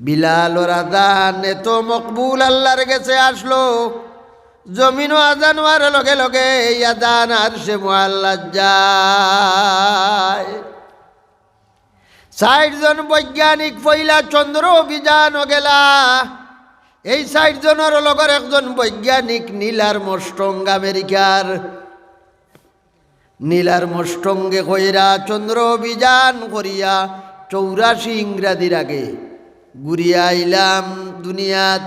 বিলাল ওর আদান এত মকবুল আল্লাহর কাছে আসলো। জমিন আজান হওয়ার লগে লগে এই আদান আর সে মোয়াল্লা যায়। ষাট জন বৈজ্ঞানিক পইলা চন্দ্র অভিযান গেলা। এই ষাট জনের লগর একজন বৈজ্ঞানিক নীলার মস্টং আমেরিকার। নীলার মষ্টঙ্গে কইরা চন্দ্র অভিযান করিয়া চৌরাশি ইংরাজির আগে ঘুরিয়া আইলাম দুনিয়াত।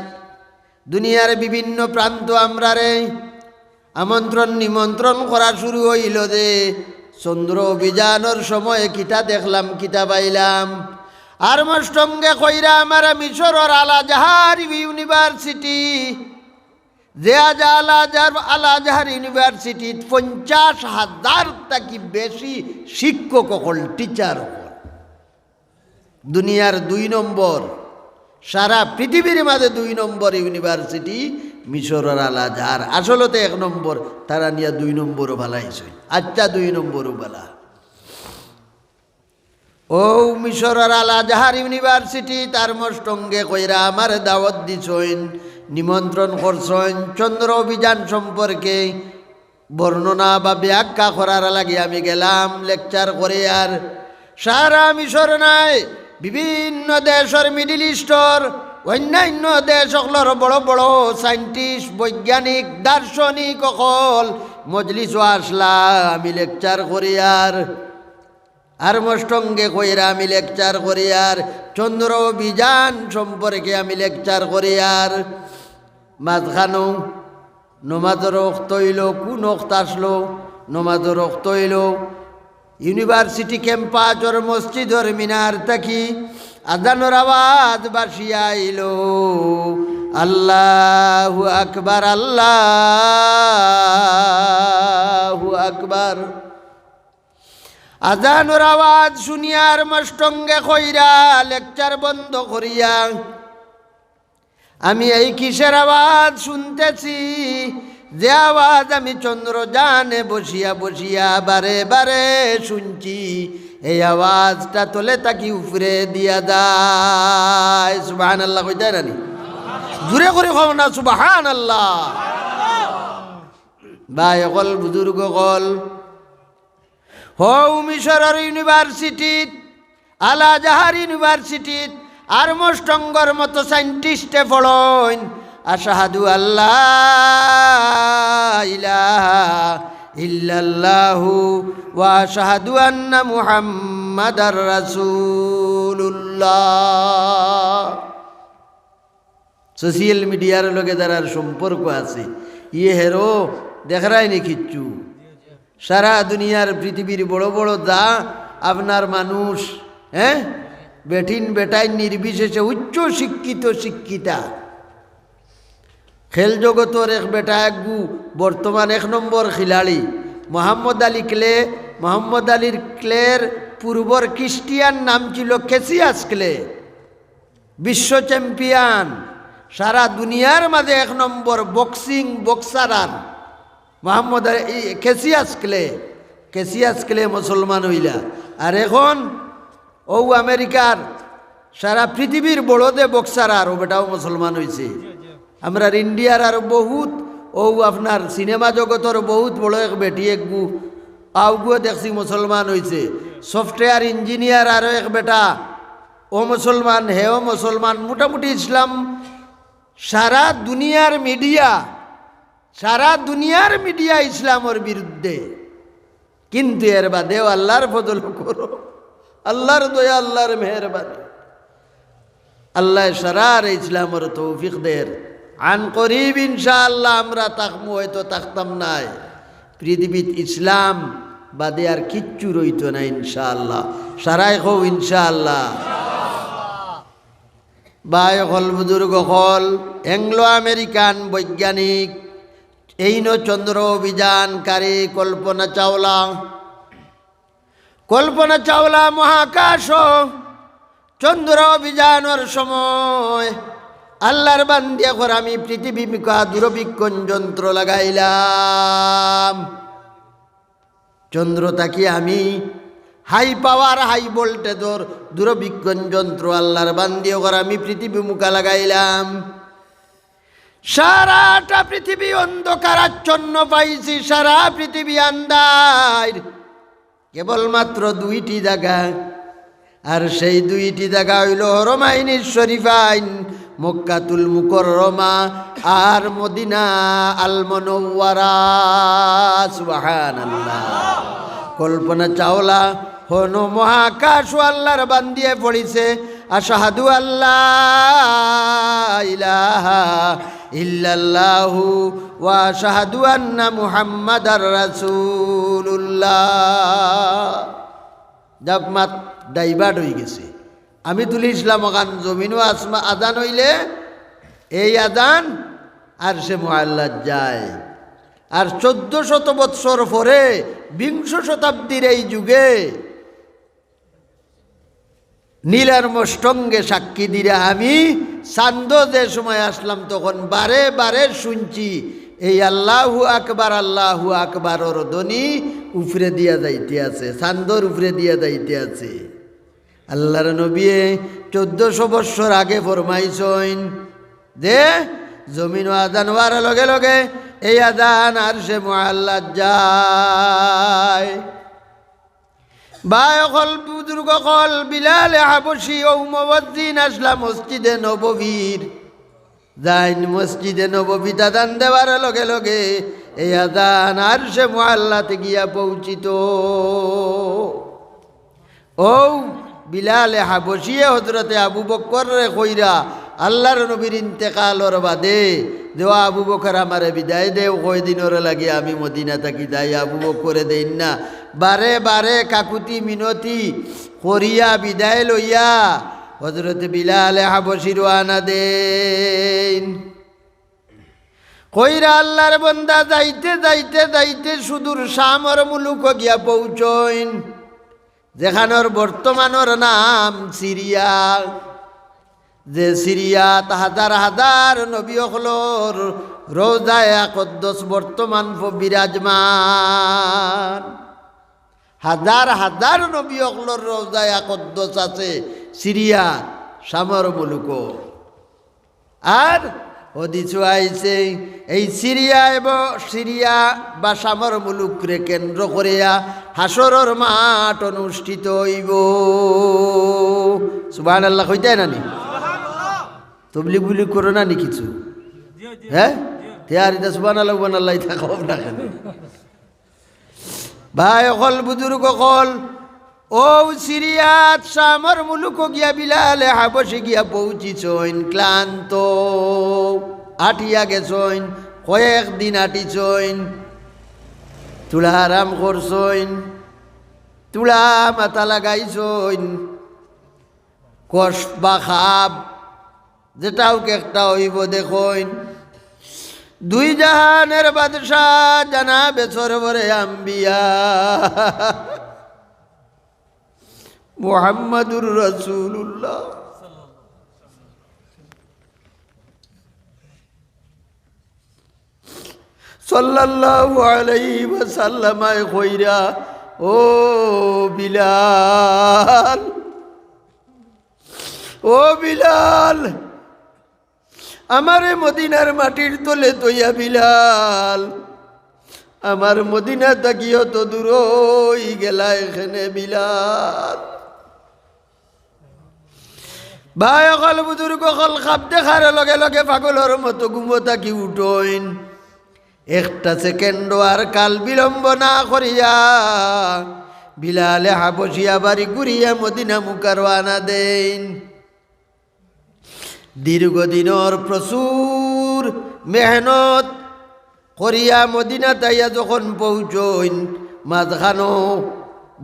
দুনিয়ার বিভিন্ন প্রান্ত আমরা রে আমন্ত্রণ নিমন্ত্রণ করা শুরু হইল যে, চন্দ্র অভিযানের সময়ে কিতা দেখলাম, কিতা পাইলাম। আর মষ্টঙ্গে কইরা আমার মিশরের আলাজাহার ইউনিভার্সিটি, যে আজ আলাজাহার ইউনিভার্সিটিত পঞ্চাশ হাজার থাকি বেশি শিক্ষক হল টিচার হল দুনিয়ার দুই নম্বর, সারা পৃথিবীর মাঝে দুই নম্বর ইউনিভার্সিটি মিশরের আলাজাহার আসলতে এক নম্বর, তারা নিয়ে দুই নম্বরও ভালাইছে আচ্ছা দুই নম্বরও ভালা ও মিশরের আলাজাহার ইউনিভার্সিটি তার মষ্টঙ্গে কইরা আমার দাওয়াত দিছইন নিমন্ত্রণ করছেন, চন্দ্র অভিযান সম্পর্কে বর্ণনা বা ব্যাখ্যা করার লাগে আমি গেলাম, লেকচার করে আর সারা মিশর নাই। বিভিন্ন দেশের মিডিল ইস্টর অন্যান্য দেশ সকলের বড় বড় সাইন্টিস্ট বৈজ্ঞানিক, দার্শনিক অকল মজলিস আসলা আমি লেকচার করি আর আর মষ্টঙ্গে কইরা আমি লেকচার করি আর, চন্দ্র অভিযান সম্পর্কে আমি লেকচার করি আর, মাঝখানো নমাজর রক্ত হইল, কোন রক্ত আসলো, নমাজর রক্ত হইল ইউনিভার্সিটি ক্যাম্পাসর মসজিদর মিনার থাকি। আদানোর আওয়াজ বাসিয়া আইল। আল্লাহু আকবার আল্লাহু আকবার। আজানুর আওয়াজ শুনিয়ার মষ্টঙ্গে কইরা লেকচার বন্ধ করিয়া। আমি এই কিসের আওয়াজ শুনতেছি? যে আওয়াজ আমি চন্দ্র জানে বসিয়া বসিয়া বারে বারে শুনছি, এই আওয়াজটা তোলে তাকি উপরে দিয়া যায়। সুবাহান আল্লাহ কইতে নানি জুড়ে করে কব না সুবাহান আল্লাহ ভাই, অকল বুজুর্গ কল হৌ মিশরের ইউনিভার্সিটিত আলাজাহার ইউনিভার্সিটিত আর মষ্টঙ্গর মতো সাইন্টিস্টে পড়ইন। আশাহাদু আল্লাহ ইলাহা ওয়া আশহাদু আন্না মুহাম্মাদার সোশিয়াল মিডিয়ার লগে যারা সম্পর্ক আছে ইয়ে হেরো, দেখারাই নি কিচ্ছু সারা দুনিয়ার পৃথিবীর বড় বড় দা, আপনার মানুষ হ্যাঁ? বেঠিন বেটাই নির্বিশেষে উচ্চ শিক্ষিত শিক্ষিতা। খেল জগতর এক বেটা এক গু বর্তমান এক নম্বর খিলাড়ি। মোহাম্মদ আলী ক্লে, মোহাম্মদ আলীর ক্লের পূর্বর খ্রিস্টিয়ান নাম ছিল কেসিয়াস ক্লে। বিশ্ব চ্যাম্পিয়ন সারা দুনিয়ার মাঝে এক নম্বর boxing বক্সারার Muhammad Cassius Clay Cassius Clay মুসলমান হইলা। আর এখন ও আমেরিকার সারা পৃথিবীর বড়দে বক্সার আর ও বেটাও মুসলমান হয়েছে আমরা ইন্ডিয়ার আর বহুত, ও আপনার সিনেমা জগতর বহুত বড় এক বেটি, এক গু। আউগুও দেখছি মুসলমান হয়েছে সফটওয়্যার ইঞ্জিনিয়ার আরও এক বেটা। ও মুসলমান, হেও মুসলমান। মোটামুটি ইসলাম, সারা দুনিয়ার মিডিয়া, সারা দুনিয়ার মিডিয়া ইসলামের বিরুদ্ধে। কিন্তু এর বাদেও আল্লাহর ফজল করো। আল্লাহর দয়া, আল্লাহর মেহরবানি। আল্লাহ সারার ইসলামের তৌফিক দের আন করিব ইনশাআল্লাহ, আমরা তাকমু, হয়তো তাকতাম নাই। পৃথিবীত ইসলাম বাদে আর কিচ্ছু রইত না ইনশাআল্লাহ। সারাই হো ইনশাআল্লাহ। বাই হল, বুজুর্গ হল এংলো আমেরিকান বৈজ্ঞানিক এই ন চন্দ্র অভিযানকারী, কল্পনা চাওলা। কল্পনা চাওলা মহাকাশ, চন্দ্র অভিযানের সময় আল্লাহর বান্দিয়া করে আমি পৃথিবী মিকা দূরবীক্ষণ যন্ত্র লাগাইলাম। চন্দ্র তাকে আমি হাই পাওয়ার হাই ভোল্টেজর দূরবিজ্ঞান যন্ত্র আল্লাহর বান্দিও কর আমি পৃথিবী মুখা লাগাইলাম। সারাটা পৃথিবী অন্ধকারাচ্ছন্ন পাইছি, সারা পৃথিবী আন্দার কেবলমাত্র দুইটি জায়গা। আর সেই দুইটি জায়গা হইল হরমাইনির শরীফাইন। মক্কাতুল মুকররমা আর মদিনা আল কল্পনা চাওলা, হন মহাকাশ আল্লাহর বান্দিয়ে পড়িছে। আশাহাদু আল্লাহ ইলাহা ইল্লাল্লাহু ওয়া আশাহাদু আন্না মুহাম্মাদার রাসূলুল্লাহ। যাক মাত ডাইভার্ট হয়ে গেছে। আমি তুলি ইসলাম গান, জমিনও আসমা আদান হইলে এই আদান আর সে মোয়াল্লাদ যায়। আর চোদ্দ শত বৎসর পরে বিংশ শতাব্দীর এই যুগে নীলার মষ্টঙ্গে সাক্ষী দিলে আমি সান্দ যে সময় আসলাম তখন বারে বারে শুনছি, এই আল্লাহু আকবার, আল্লাহু আকবারর ধ্বনি উফরে দিয়া যাইতে আছে সান্দর উফরে দিয়া যাইতে আছে। আল্লাহর নবী চোদ্দশো বৎসর আগে ফরমাইছইন দে জমিন আদান হওয়ার লগে লগে এই আদান আর সে মোয়াল্লা যায়। বায় কল বুজুর্গ কল বিলালে লগে লগে এই আদান মোয়াল্লাতে গিয়া পৌঁছিত। ও বিলালে হাবসিয়ে হজরতে আবু বক্কর রে কইরা, আল্লাহর নবীর ইন্তেকালর বাদে দেওয়া আবু বকর আমারে বিদায় দেও, কয়দিনর লাগে আমি মদিনা থাকি দাই আবু বকরে দেন না। বারে বারে কাকুতি মিনতি করিয়া বিদায় লইয়া হজরতে বিলালে হাবসির আনা দেন। কইরা আল্লাহর বন্দা যাইতে যাইতে যাইতে সুদূর শামর মুলুক গিয়া পৌঁছইন। যেখানোর বর্তমানের নাম সিরিয়া যে সিরিয়াত হাজার হাজার নবী অকলর রোজায় আকদ্দস বর্তমান বিরাজমান। হাজার হাজার নবী অকলর রোজায় আকদ্দস আছে সিরিয়া সামর মুলুক। আর হদিছু আইছে, এই সিরিয়া এবং সিরিয়া বা সামর মুলুকরে কেন্দ্র করিয়া হাসরর মাঠ অনুষ্ঠিত হইব। সুবাহ আল্লাহ কইতে নানি তবলি বুলি করো না নি কিছু? হ্যাঁ? তেয়ার এটা সুবান আল্লাহ সুবান আল্লাহ না কেন? ভাই, অকল বুজুর্গ অকল ও সিরিয়াত সামর মুলুক গিয়া বিলালে হাবসে গিয়া পৌঁছিছইন, ক্লান্ত। আটিয়া গেছইন কয়েক দিন আটিছইন, তুলা আরাম করছইন, তুলা মাথা লাগাইছইন। কষ বা খাপ, যেটাও একটা হইব দেখইন। দুই জাহানের বাদশাহ জানা বেসর বরে আম্বিয়া। মোহাম্মদুর রসুল্লাহ সাল্লাল্লাহু আলাইহি ওয়াসাল্লামায় কইরা ও বিলাল ও বিলাল, আমারে মদিনার মাটির তলে তৈয়া বিলাল, আমার মদিনা তাকিও তো দূর গেলা এখানে বিলাল। ভাই, অকল বুজুর্গ অকল খাপ দেখার লগে লগে পাগলর মতো ঘুমো কি উঠইন। একটা সেকেন্ড আর কাল বিলম্ব না করিয়া বিলালে হাবসিয়া বাড়ি ঘুরিয়া মদিনা মুখার আনা দেন দীর্ঘদিনর প্রচুর মেহনত করিয়া মদিনা তাইয়া যখন পৌঁছইন মাঝখানো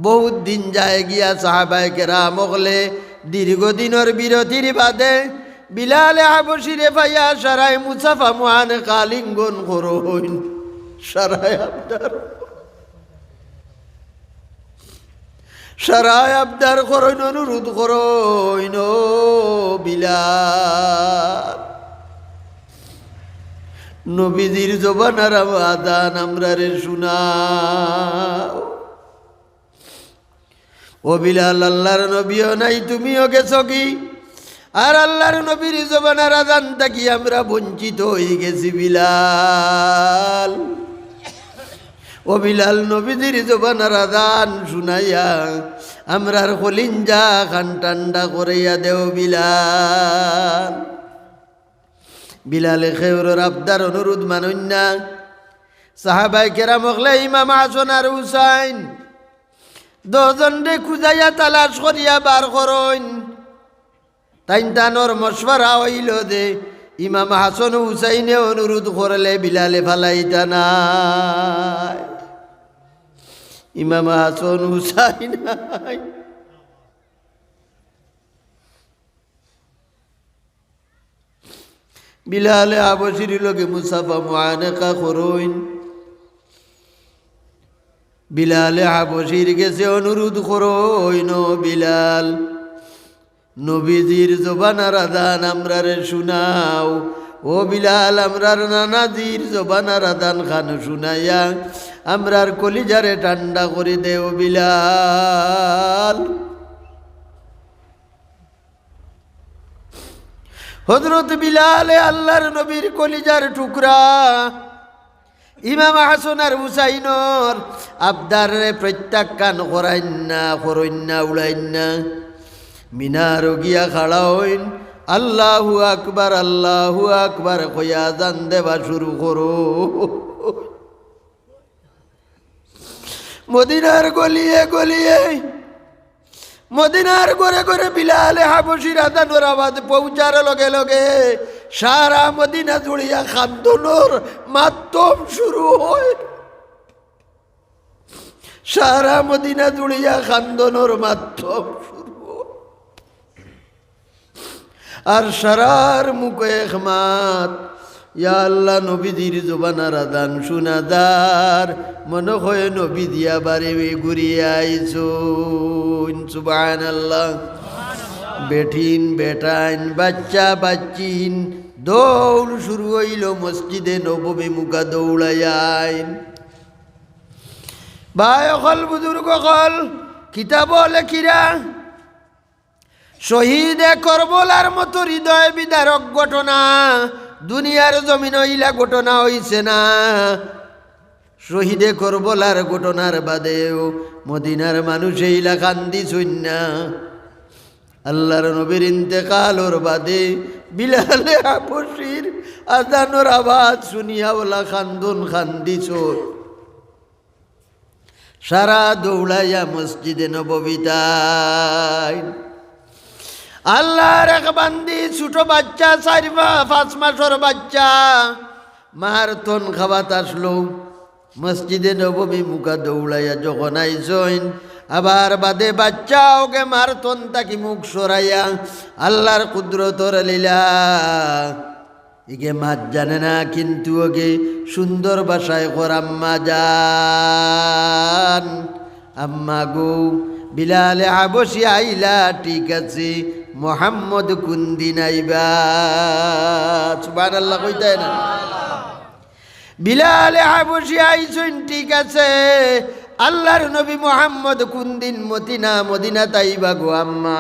বহুত দিন যায় গিয়া সাহাবায় কেরা মগলে দীর্ঘদিনের বিরতির বাদে বিলালে আবসিরে পাইয়া সারাই মুসাফা মহান কালিঙ্গন করইন সারাই আবদার। সারাই আবদার করইন অনুরোধ করইন বিলাল। নবীজির জবানার আদান আমরা রে শোনাও ও বিলাল, আল্লাহর নবীও নাই, তুমিও গেছো কি? আর আল্লাহর নবীর জবানার আদান থাকি আমরা বঞ্চিত হয়ে গেছি বিলাল। ও বিলাল নবীদের জবানার আদান শুনাইয়া আমরার কলিঞ্জা খান ঠান্ডা করাইয়া দেও বিলাল। বিলালে খেউরের আবদার, অনুরোধ মানুন না সাহাবাই কেরাম হকলে ইমাম হাসন আর হুসাইন দজন রে খুঁজাইয়া তালাশ করিয়া বার করইন তাইন তানোর মশওয়ারা হইল দে ইমাম হাসন হুসাইনে অনুরোধ করলে বিলালে ফালাইতা নাই। ইমাম হাসন হুসাইন বিলালে আবসির লগে মুসাফা মুআনাকা করইন বিলালে আবসির গেছে অনুরোধ করইন বিলাল। নবীজির জবানার আদান আমরারে শুনাও। ও বিলাল, আমরার নানাজির জবানার আদান খান শুনাইয়া আমরার কলিজারে ঠান্ডা করে দেও বিলাল। হজরত বিলালে আল্লাহর নবীর কলিজার টুকরা ইমাম হাসন আর হুসাইনর আবদার প্রত্যাখ্যান করাইন না করইন না উড়াইন না মিনার গিয়া খাড়া হইন, আল্লাহু আকবার আল্লাহু আকবার কইয়া জান দেবা শুরু করো। মদিনার গলিয়ে গলিয়ে, মদিনার ঘরে ঘরে বিলালে হাবসির আদানোর আবাদ পৌঁছার লগে লগে সারা মদিনা জুড়িয়া খান্দনোর মাধ্যম শুরু হয় সারা মদিনা জুড়িয়া খান্দনোর মাধ্যম শুরু। আর সারার মুখে একমাত, ইয়া আল্লাহ নবীজির জোবানার আদান সুনাদার, মনে হয় নবী দিয়া বারে ঘুরিয়ে আইসুন আল্লাহ বেঠিন, বেটাইন, বাচ্চা বাচ্চিন। দৌড় শুরু হইল মসজিদে নবমী মুখা দৌড়াইন ভাই অকল, বুজুর্গ অকল কিতাব লেখিরা। শহীদে করবলার মতো হৃদয় বিদারক ঘটনা। দুনিয়ার জমিন ইলা ঘটনা হইছে না। শহীদে করবলার ঘটনার বাদেও মদিনার মানুষ এইলা কান্দি না আল্লাহর নবীর ইন্তেকালর বাদে বিলালে আপসির আজানোর আওয়াজ শুনিয়া ওলা খান্দন খান্দিছ সারা দৌড়াইয়া মসজিদে নববিতায়। আল্লাহর এক বান্দি ছোট বাচ্চা, চার মা- পাঁচ মাসের বাচ্চা, মার তন খাবাত আসলো। মসজিদে নবমী মুখা দৌড়াইয়া যখন আইসইন আবার বাদে বাচ্চা ওকে মার তন তাকি মুখ সরাইয়া, আল্লাহর কুদরতর লীলা। ইকে মাছ জানে না, কিন্তু ওকে সুন্দর ভাষায় কর আম্মা যান। আম্মা গো, বিলালে আবসি আইলা, ঠিক আছে, মোহাম্মদ কুন্দিন আইবা সুবান আল্লাহ কইতাই না। বিলালে আবসি আইসুন ঠিক আছে আল্লাহর নবী মোহাম্মদ কুন্দিন মতিনা মদিনা তাইবা গো আম্মা?